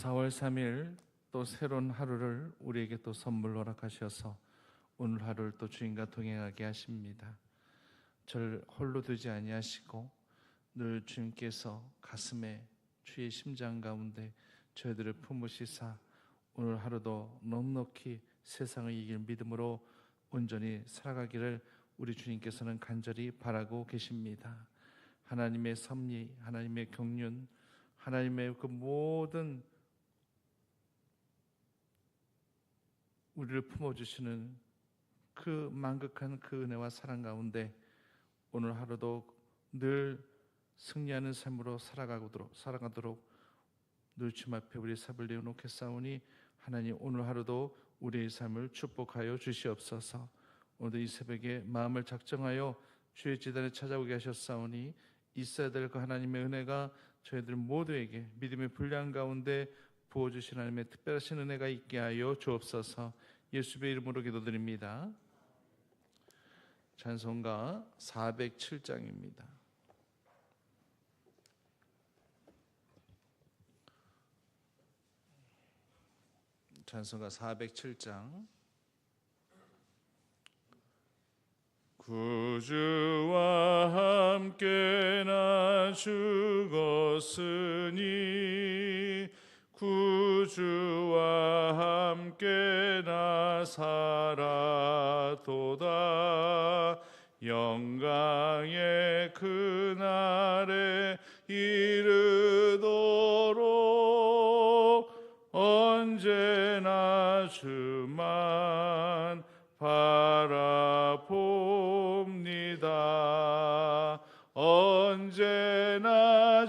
4월 3일 또 새로운 하루를 우리에게 또 선물로 허락하셔서 오늘 하루를 또 주인과 동행하게 하십니다. 절 홀로 두지 아니하시고 늘 주님께서 가슴에 주의 심장 가운데 저희들을 품으시사 오늘 하루도 넉넉히 세상을 이길 믿음으로 온전히 살아가기를 우리 주님께서는 간절히 바라고 계십니다. 하나님의 섭리, 하나님의 경륜, 하나님의 그 모든 우리를 품어주시는 그 만극한 그 은혜와 사랑 가운데 오늘 하루도 늘 승리하는 삶으로 살아가도록 살아가도록 늘 주님 앞에 우리 삽을 내어놓겠사오니 하나님 오늘 하루도 우리의 삶을 축복하여 주시옵소서. 오늘도 이 새벽에 마음을 작정하여 주의 지단에 찾아오게 하셨사오니 있어야 될 그 하나님의 은혜가 저희들 모두에게 믿음의 분량 가운데 부어주신 하나님의 특별하신 은혜가 있게 하여 주옵소서. 예수의 이름으로 기도드립니다. 찬송가 407장입니다. 찬송가 407장 구주와 함께 나 죽었으니 구 주와 함께 나 살아도다 영광의 그날에 이르도록 언제나 주만 바라봅니다. 언제나 날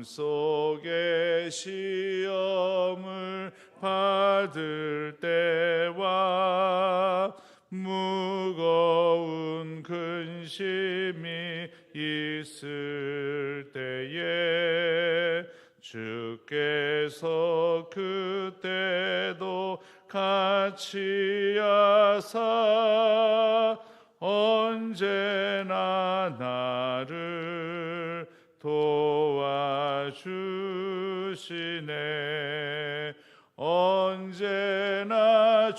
맘속에 시험을 받을 때와 무거운 근심이 있을 때에 주께서 그때도 같이 하사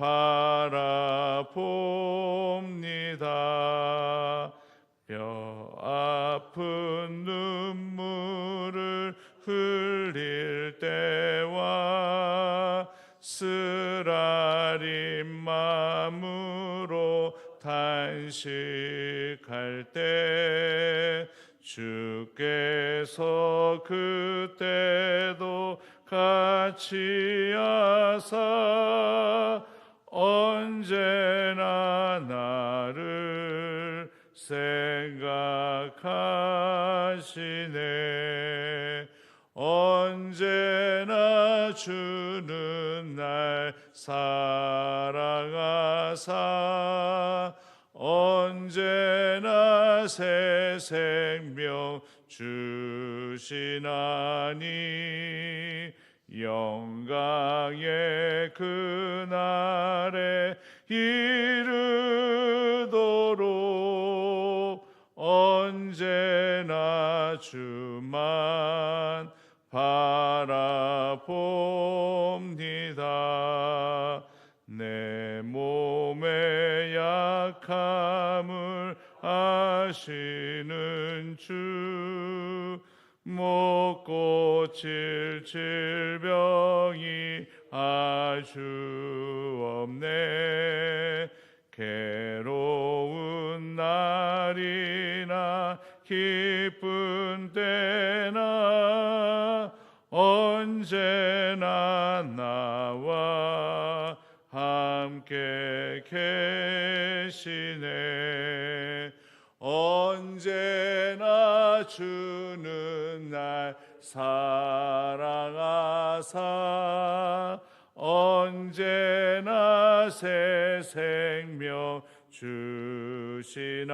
바라봅니다. 뼈 아픈 눈물을 흘릴 때와 쓰라린 마음으로 단식할 때 주께서 그때도 같이 하사 언제나 나를 생각하시네. 언제나 주는 날 사랑하사. 언제나 새 생명 주시나니 영광의 그날에 이르도록 언제나 주만 바라봅니다. 내 몸의 약함을 아시는 주 못 고칠 질병이 아주 없네. 괴로운 날이나 기쁜 때나 언제나 나와 함께 계시네. 언제나 주는 날 사랑하사 언제나 새 생명 주시나니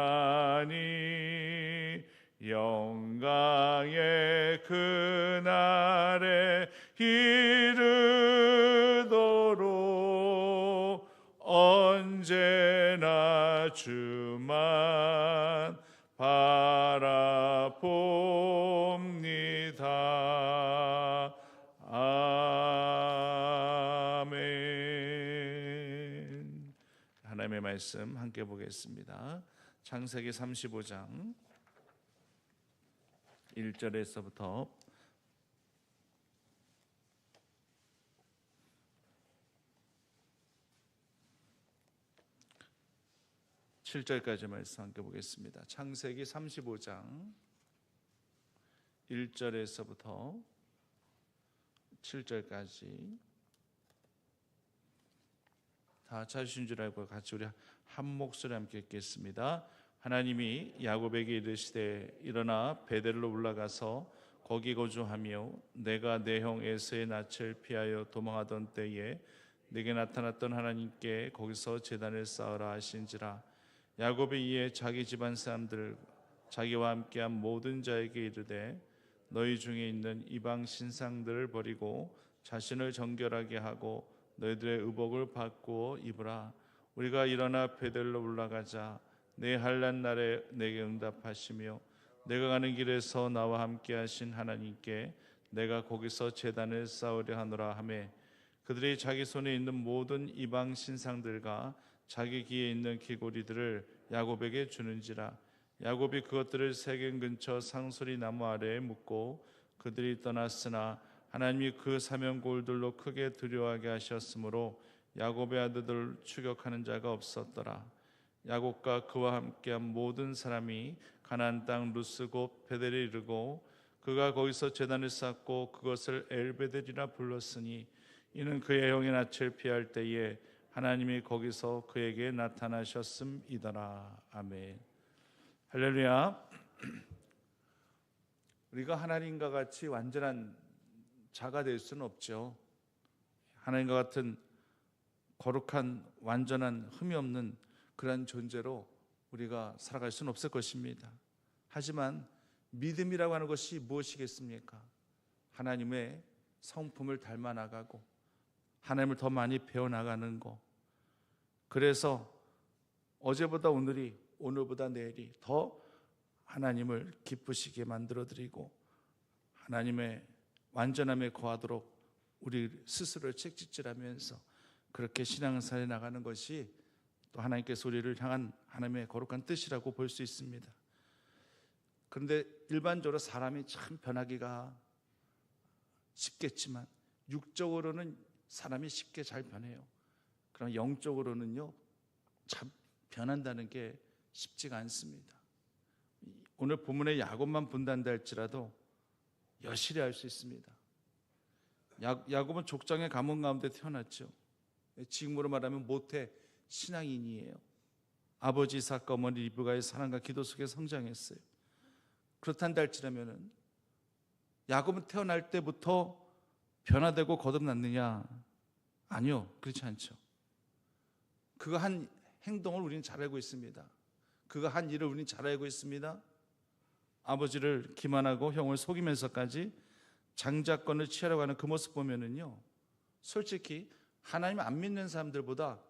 영광의 그날에 이르도록 언제나 주만 바라봅 말씀 함께 보겠습니다. 창세기 35장 1절에서부터 7절까지 말씀 함께 보겠습니다. 창세기 35장 1절에서부터 7절까지 다 찾으신 줄 알고 같이 우리 한 목소리 함께 읽겠습니다. 하나님이 야곱에게 이르시되 일어나 베델로 올라가서 거기 거주하며 내가 내 형 에서의 낯을 피하여 도망하던 때에 내게 나타났던 하나님께 거기서 제단을 쌓으라 하신지라 야곱이 이에 자기 집안 사람들 자기와 함께한 모든 자에게 이르되 너희 중에 있는 이방 신상들을 버리고 자신을 정결하게 하고 너희들의 의복을 바꾸어 입으라. 우리가 일어나 베델로 올라가자. 내 한란 날에 내게 응답하시며 내가 가는 길에서 나와 함께 하신 하나님께 내가 거기서 제단을 쌓으려 하노라 하매. 그들이 자기 손에 있는 모든 이방 신상들과 자기 귀에 있는 귀고리들을 야곱에게 주는지라. 야곱이 그것들을 세겜 근처 상소리 나무 아래에 묻고 그들이 떠났으나 하나님이 그 사명골들로 크게 두려워하게 하셨으므로 야곱의 아들들 추격하는 자가 없었더라. 야곱과 그와 함께한 모든 사람이 가나안 땅 루스 곧 베델에 이르고 그가 거기서 제단을 쌓고 그것을 엘베델이라 불렀으니 이는 그의 형의 낯을 피할 때에 하나님이 거기서 그에게 나타나셨음이더라. 아멘. 할렐루야. 우리가 하나님과 같이 완전한 자가 될 수는 없죠 하나님과 같은 거룩한 완전한 흠이 없는 그런 존재로 우리가 살아갈 수는 없을 것입니다. 하지만 믿음이라고 하는 것이 무엇이겠습니까? 하나님의 성품을 닮아 나가고 하나님을 더 많이 배워 나가는 거. 그래서 어제보다 오늘이 오늘보다 내일이 더 하나님을 기쁘시게 만들어 드리고 하나님의 완전함에 거하도록 우리 스스로를 책짓질하면서 그렇게 신앙생활에 나가는 것이 또 하나님께서 우리를 향한 하나님의 거룩한 뜻이라고 볼 수 있습니다. 그런데 일반적으로 사람이 참 변하기가 쉽겠지만 육적으로는 사람이 쉽게 잘 변해요. 그럼 영적으로는요 참 변한다는 게 쉽지가 않습니다. 오늘 본문의 야곱만 분단다 할지라도 여실히 알 수 있습니다. 야, 야곱은 족장의 가문 가운데 태어났죠. 지금으로 말하면 모태 신앙인이에요. 아버지 이삭과 어머니 리브가의 사랑과 기도 속에 성장했어요. 그렇단다 할지라면은 야곱은 태어날 때부터 변화되고 거듭났느냐? 아니요, 그렇지 않죠. 그가 한 행동을 우리는 잘 알고 있습니다. 그가 한 일을 우리는 잘 알고 있습니다. 아버지를 기만하고 형을 속이면서까지 장자권을 취하려고 하는 그 모습 보면은요, 솔직히 하나님 안 믿는 사람들보다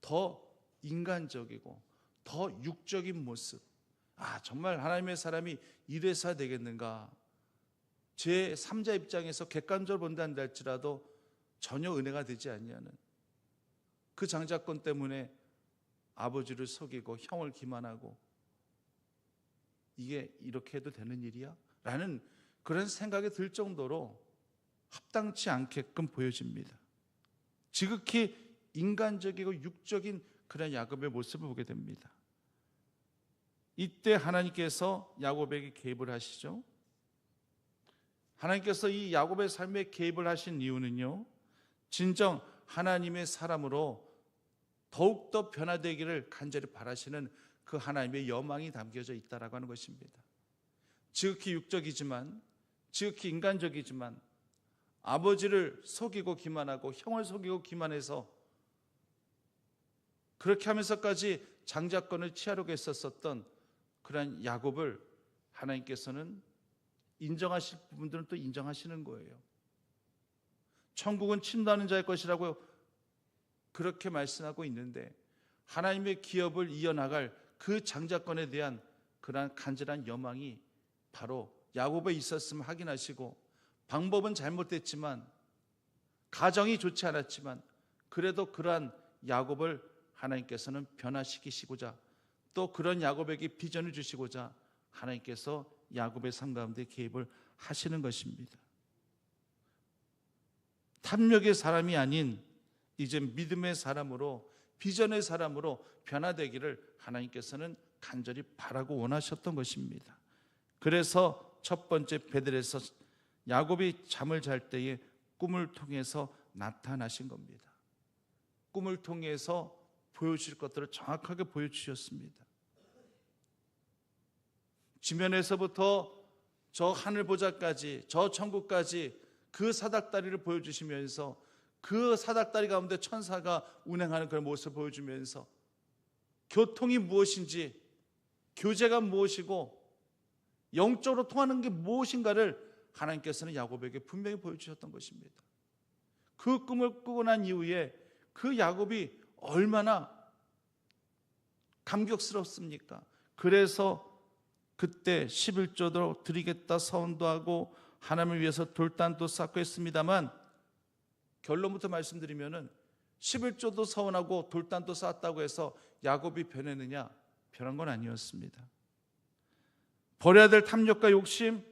더 인간적이고 더 육적인 모습. 아, 정말 하나님의 사람이 이래서 되겠는가? 제 3자 입장에서 객관적으로 본다는 할지라도 전혀 은혜가 되지 않냐는 그 장자권 때문에 아버지를 속이고 형을 기만하고 이게 이렇게 해도 되는 일이야? 라는 그런 생각이 들 정도로 합당치 않게끔 보여집니다. 지극히 인간적이고 육적인 그런 야곱의 모습을 보게 됩니다. 이때 하나님께서 야곱에게 개입을 하시죠. 하나님께서 이 야곱의 삶에 개입을 하신 이유는요. 진정 하나님의 사람으로 더욱더 변화되기를 간절히 바라시는 그 하나님의 여망이 담겨져 있다라고 하는 것입니다. 지극히 육적이지만 지극히 인간적이지만 아버지를 속이고 기만하고 형을 속이고 기만해서 그렇게 하면서까지 장자권을 취하려고 했었었던 그런 야곱을 하나님께서는 인정하실 부분들은 또 인정하시는 거예요. 천국은 침도하는 자의 것이라고 그렇게 말씀하고 있는데 하나님의 기업을 이어나갈 그 장자권에 대한 그러한 간절한 여망이 바로 야곱에 있었음을 확인하시고 방법은 잘못됐지만 가정이 좋지 않았지만 그래도 그러한 야곱을 하나님께서는 변화시키시고자 또 그런 야곱에게 비전을 주시고자 하나님께서 야곱의 삶 가운데 개입을 하시는 것입니다. 탐욕의 사람이 아닌 이제 믿음의 사람으로 비전의 사람으로 변화되기를 하나님께서는 간절히 바라고 원하셨던 것입니다. 그래서 첫 번째 베들에서 야곱이 잠을 잘 때에 꿈을 통해서 나타나신 겁니다. 꿈을 통해서 보여주실 것들을 정확하게 보여주셨습니다. 지면에서부터 저 하늘 보좌까지 저 천국까지 그 사닥다리를 보여주시면서 그 사닥다리 가운데 천사가 운행하는 그런 모습을 보여주면서 교통이 무엇인지 교제가 무엇이고 영적으로 통하는 게 무엇인가를 하나님께서는 야곱에게 분명히 보여주셨던 것입니다. 그 꿈을 꾸고 난 이후에 그 야곱이 얼마나 감격스럽습니까? 그래서 그때 11조도 드리겠다 서원도 하고 하나님을 위해서 돌단도 쌓고 했습니다만 결론부터 말씀드리면은 11조도 서원하고 돌단도 쌓았다고 해서 야곱이 변했느냐? 변한 건 아니었습니다. 버려야 될 탐욕과 욕심,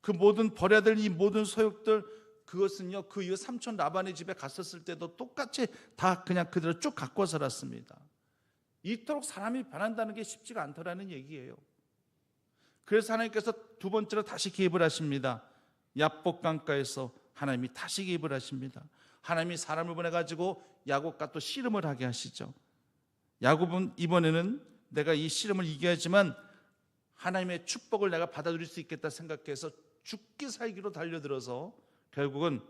그 모든 버려야 될 이 모든 소욕들 그것은요 그 이후 삼촌 라반의 집에 갔었을 때도 똑같이 다 그냥 그대로 쭉 갖고 살았습니다. 이토록 사람이 변한다는 게 쉽지가 않더라는 얘기예요. 그래서 하나님께서 두 번째로 다시 개입을 하십니다. 야복강가에서 하나님이 다시 개입을 하십니다. 하나님이 사람을 보내 가지고 야곱과 또 씨름을 하게 하시죠. 야곱은 이번에는 내가 이 씨름을 이겨야지만 하나님의 축복을 내가 받아들일 수 있겠다 생각해서 죽기 살기로 달려들어서 결국은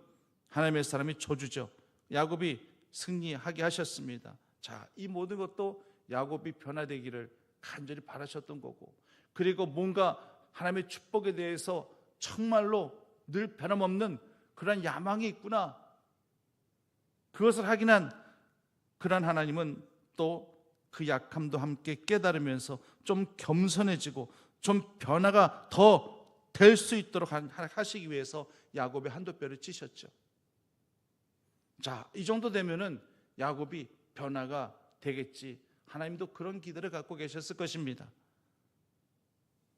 하나님의 사람이 저주죠. 야곱이 승리하게 하셨습니다. 자, 이 모든 것도 야곱이 변화되기를 간절히 바라셨던 거고 그리고 뭔가 하나님의 축복에 대해서 정말로 늘 변함없는 그런 야망이 있구나. 그것을 확인한 그런 하나님은 또 그 약함도 함께 깨달으면서 좀 겸손해지고 좀 변화가 더 될 수 있도록 하시기 위해서 야곱의 한도 뼈를 찌셨죠. 자, 이 정도 되면은 야곱이 변화가 되겠지. 하나님도 그런 기대를 갖고 계셨을 것입니다.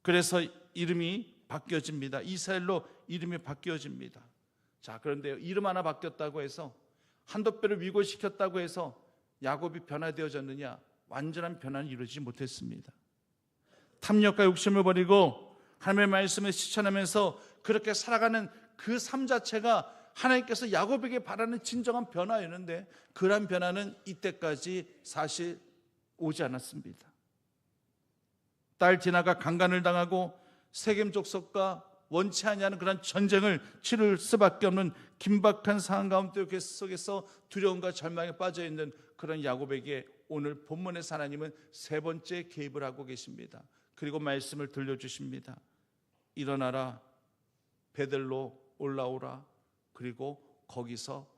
그래서 이름이 바뀌어집니다. 이스라엘로 이름이 바뀌어집니다. 자, 그런데 이름 하나 바뀌었다고 해서 한도뼈를 위고시켰다고 해서 야곱이 변화되어졌느냐? 완전한 변화는 이루지 못했습니다. 탐욕과 욕심을 버리고 하나님의 말씀을 실천하면서 그렇게 살아가는 그 삶 자체가 하나님께서 야곱에게 바라는 진정한 변화였는데 그러한 변화는 이때까지 사실 오지 않았습니다. 딸 디나가 강간을 당하고 세겜 족속과 원치 아니하는 그런 전쟁을 치를 수밖에 없는 긴박한 상황 가운데 속에서 두려움과 절망에 빠져 있는 그런 야곱에게 오늘 본문의 하나님은 세 번째 개입을 하고 계십니다. 그리고 말씀을 들려주십니다. 일어나라, 베들로 올라오라, 그리고 거기서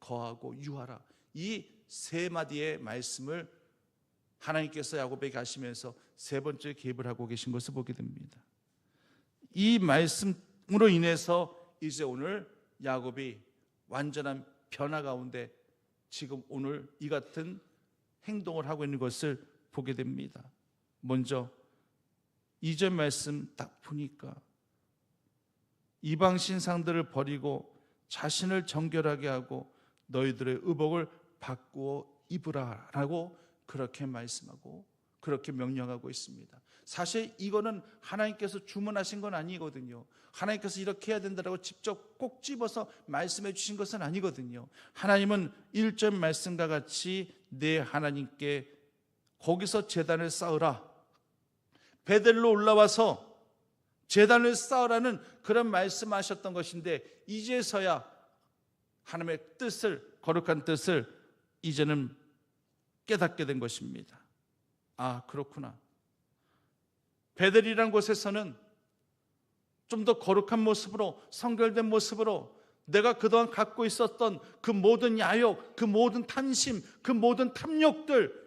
거하고 유하라. 이 세 마디의 말씀을 하나님께서 야곱에게 하시면서 세 번째 개입을 하고 계신 것을 보게 됩니다. 이 말씀으로 인해서 이제 오늘 야곱이 완전한 변화 가운데 지금 오늘 이 같은 행동을 하고 있는 것을 보게 됩니다. 먼저 이전 말씀 딱 보니까 이방 신상들을 버리고 자신을 정결하게 하고 너희들의 의복을 바꾸어 입으라라고 그렇게 말씀하고 그렇게 명령하고 있습니다. 사실 이거는 하나님께서 주문하신 건 아니거든요. 하나님께서 이렇게 해야 된다고 직접 꼭 집어서 말씀해 주신 것은 아니거든요. 하나님은 1절 말씀과 같이 내 하나님께 거기서 재단을 쌓으라. 베델로 올라와서 재단을 쌓으라는 그런 말씀하셨던 것인데 이제서야 하나님의 뜻을 거룩한 뜻을 이제는 깨닫게 된 것입니다. 아 그렇구나. 베델이라는 곳에서는 좀 더 거룩한 모습으로 성결된 모습으로 내가 그동안 갖고 있었던 그 모든 야욕, 그 모든 탐심, 그 모든 탐욕들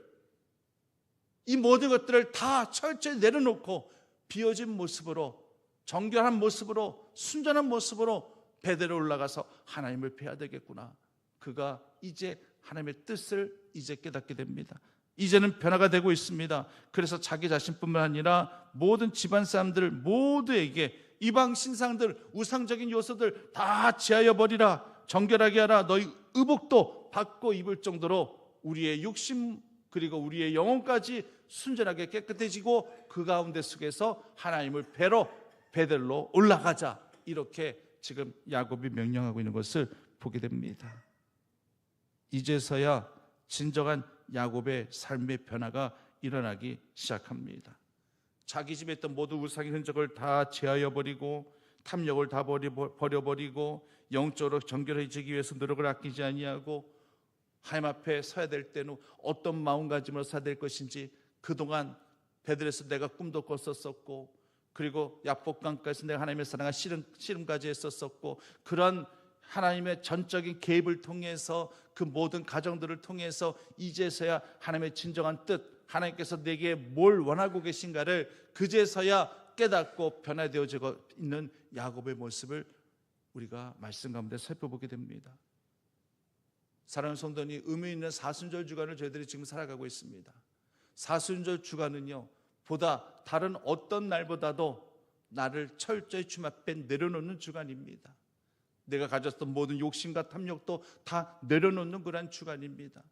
이 모든 것들을 다 철저히 내려놓고 비워진 모습으로 정결한 모습으로 순전한 모습으로 베델에 올라가서 하나님을 뵈야 되겠구나. 그가 이제 하나님의 뜻을 이제 깨닫게 됩니다. 이제는 변화가 되고 있습니다. 그래서 자기 자신뿐만 아니라 모든 집안 사람들 모두에게 이방 신상들 우상적인 요소들 다 제하여 버리라. 정결하게 하라. 너희 의복도 받고 입을 정도로 우리의 육심 그리고 우리의 영혼까지 순전하게 깨끗해지고 그 가운데 속에서 하나님을 뵈러 베델로 올라가자. 이렇게 지금 야곱이 명령하고 있는 것을 보게 됩니다. 이제서야 진정한 야곱의 삶의 변화가 일어나기 시작합니다. 자기 집에 있던 모든 우상의 흔적을 다 제하여 버리고 탐욕을 다 버려 버리고 영적으로 정결해지기 위해서 노력을 아끼지 아니하고 하나님 앞에 서야 될 때는 어떤 마음가짐으로 서야 될 것인지 그동안 베들에서 내가 꿈도 꿨었었고 그리고 야복강가에서 내가 하나님의 사랑을 씨름, 씨름까지 했었었고 그런 하나님의 전적인 개입을 통해서 그 모든 가정들을 통해서 이제서야 하나님의 진정한 뜻 하나님께서 내게 뭘 원하고 계신가를 그제서야 깨닫고 변화되어지고 있는 야곱의 모습을 우리가 말씀 가운데 살펴보게 됩니다. 사랑하는 성도님 의미 있는 사순절 주간을 저희들이 지금 살아가고 있습니다. 사순절 주간은요 보다 다른 어떤 날보다도 나를 철저히 주님 앞에 내려놓는 주간입니다. 내가 가졌던 모든 욕심과 탐욕도 다 내려놓는 그런 주간입니다.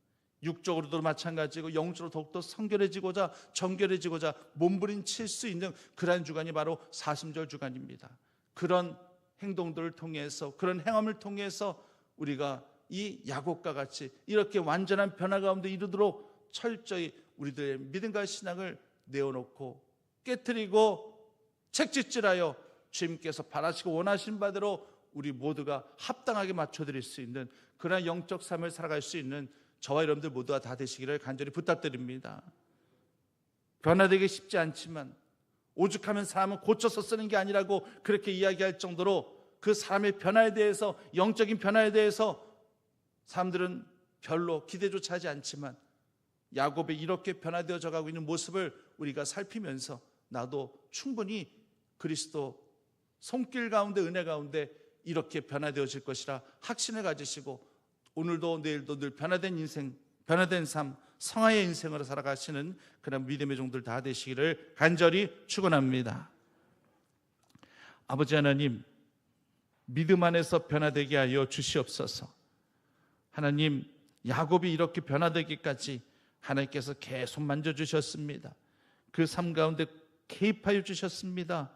육적으로도 마찬가지고 영적으로 더욱더 성결해지고자 정결해지고자 몸부림칠 수 있는 그러한 주간이 바로 사심절 주간입니다. 그런 행동들을 통해서 그런 행함을 통해서 우리가 이 야곱과 같이 이렇게 완전한 변화 가운데 이르도록 철저히 우리들의 믿음과 신앙을 내어놓고 깨뜨리고 책짓질하여 주님께서 바라시고 원하신 바대로 우리 모두가 합당하게 맞춰드릴 수 있는 그러한 영적 삶을 살아갈 수 있는 저와 여러분들 모두가 다 되시기를 간절히 부탁드립니다. 변화되기 쉽지 않지만 오죽하면 사람은 고쳐서 쓰는 게 아니라고 그렇게 이야기할 정도로 그 사람의 변화에 대해서 영적인 변화에 대해서 사람들은 별로 기대조차 하지 않지만 야곱이 이렇게 변화되어져 가고 있는 모습을 우리가 살피면서 나도 충분히 그리스도 손길 가운데 은혜 가운데 이렇게 변화되어질 것이라 확신을 가지시고 오늘도 내일도 늘 변화된 인생, 변화된 삶, 성화의 인생으로 살아가시는 그런 믿음의 종들 다 되시기를 간절히 축원합니다. 아버지 하나님, 믿음 안에서 변화되게 하여 주시옵소서. 하나님, 야곱이 이렇게 변화되기까지 하나님께서 계속 만져주셨습니다. 그 삶 가운데 개입하여 주셨습니다.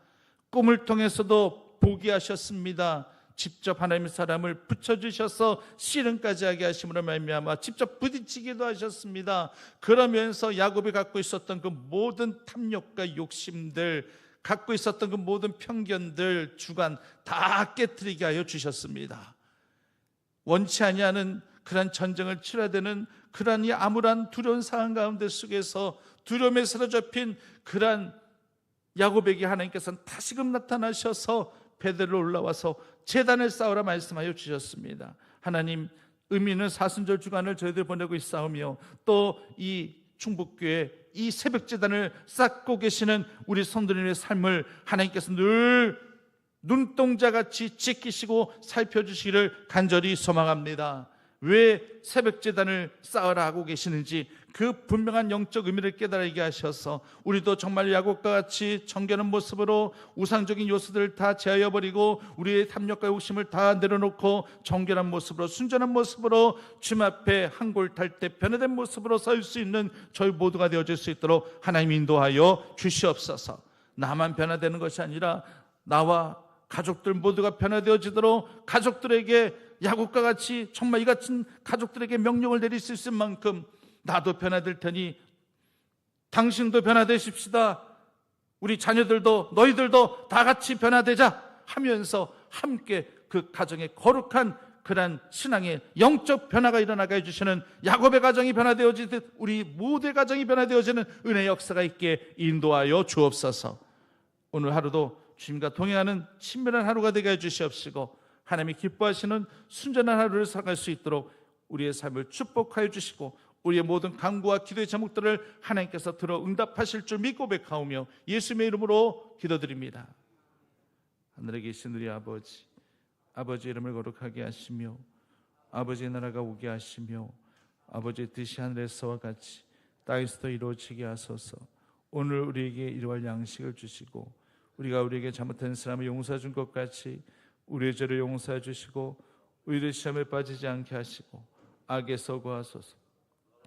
꿈을 통해서도 보게 하셨습니다. 직접 하나님의 사람을 붙여주셔서 씨름까지 하게 하심으로 말미암아 직접 부딪히기도 하셨습니다. 그러면서 야곱이 갖고 있었던 그 모든 탐욕과 욕심들 갖고 있었던 그 모든 편견들 주관 다 깨뜨리게 하여 주셨습니다. 원치 아니하는 그러한 전쟁을 치러야 되는 그러한 이 암울한 두려운 상황 가운데 속에서 두려움에 사로잡힌 그러한 야곱에게 하나님께서는 다시금 나타나셔서 베드로 올라와서 재단을 쌓으라 말씀하여 주셨습니다. 하나님 의미는 사순절 주간을 저희들 보내고 있사오며 또 이 충북교회 이 새벽 재단을 쌓고 계시는 우리 성도님의 삶을 하나님께서 늘 눈동자같이 지키시고 살펴주시기를 간절히 소망합니다. 왜 새벽 재단을 쌓으라 하고 계시는지 그 분명한 영적 의미를 깨달게 하셔서 우리도 정말 야곱과 같이 정결한 모습으로 우상적인 요소들을 다 제하여 버리고 우리의 탐욕과 욕심을 다 내려놓고 정결한 모습으로 순전한 모습으로 주님 앞에 한골 탈 때 변화된 모습으로 설 수 있는 저희 모두가 되어질 수 있도록 하나님 인도하여 주시옵소서. 나만 변화되는 것이 아니라 나와 가족들 모두가 변화되어지도록 가족들에게 야곱과 같이 정말 이 같은 가족들에게 명령을 내릴 수 있을 만큼 나도 변화될 테니 당신도 변화되십시다. 우리 자녀들도 너희들도 다 같이 변화되자 하면서 함께 그 가정의 거룩한 그러한 신앙의 영적 변화가 일어나게 해주시는 야곱의 가정이 변화되어지듯 우리 모두의 가정이 변화되어지는 은혜의 역사가 있게 인도하여 주옵소서. 오늘 하루도 주님과 동행하는 친밀한 하루가 되게 해주시옵시고 하나님이 기뻐하시는 순전한 하루를 살아갈 수 있도록 우리의 삶을 축복하여 주시고 우리의 모든 간구와 기도의 제목들을 하나님께서 들어 응답하실 줄 믿고 백하오며 예수님의 이름으로 기도드립니다. 하늘에 계신 우리 아버지 아버지의 이름을 거룩하게 하시며 아버지의 나라가 오게 하시며 아버지의 뜻이 하늘에서와 같이 땅에서도 이루어지게 하소서 오늘 우리에게 일용할 양식을 주시고 우리가 우리에게 잘못한 사람을 용서해 준 것 같이 우리의 죄를 용서해 주시고 우리를 시험에 빠지지 않게 하시고 악에서 구하소서.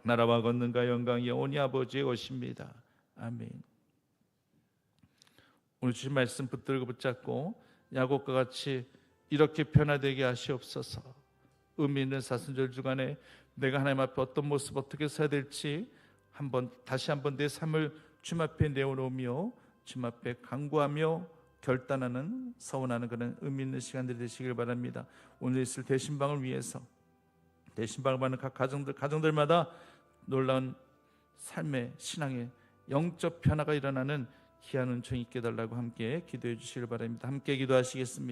나라와 권능과 영광이 영원히 아버지의 것입니다. 아멘. 오늘 주신 말씀 붙들고 붙잡고 야곱과 같이 이렇게 변화되게 하시옵소서. 의미 있는 사순절 주간에 내가 하나님 앞에 어떤 모습 어떻게 서야 될지 한번 다시 한번 내 삶을 주님 앞에 내어놓으며 주님 앞에 간구하며 결단하는 서원하는 그런 의미 있는 시간들이 되시길 바랍니다. 오늘 있을 대신방을 위해서 대신방을 받는 각 가정들 가정들마다 놀라운 삶의 신앙의 영적 변화가 일어나는 귀한 은총이 있게 달라고 함께 기도해 주시길 바랍니다. 함께 기도하시겠습니다.